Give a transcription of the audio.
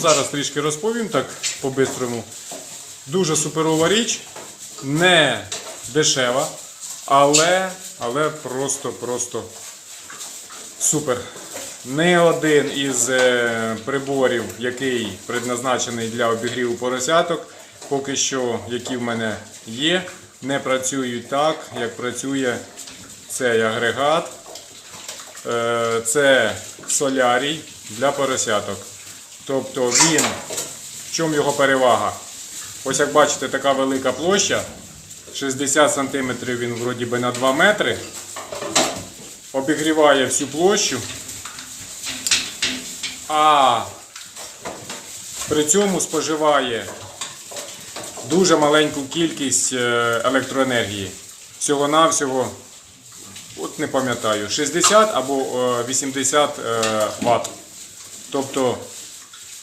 Зараз трішки розповім так по-бистрому. Дуже суперова річ, не дешева, але, але просто-просто супер. Не один із е, приборів, який предназначений для обігріву поросяток, поки що, які в мене є, не працюють так, як працює цей агрегат. Е, Це солярій для поросяток. Тобто він, в чому його перевага? Ось як бачите, така велика площа, 60 см він вроді би на 2 метри, обігріває всю площу, а при цьому споживає дуже маленьку кількість е, електроенергії. Всього-навсього, от не пам'ятаю, 60 або е, 80 Вт. Тобто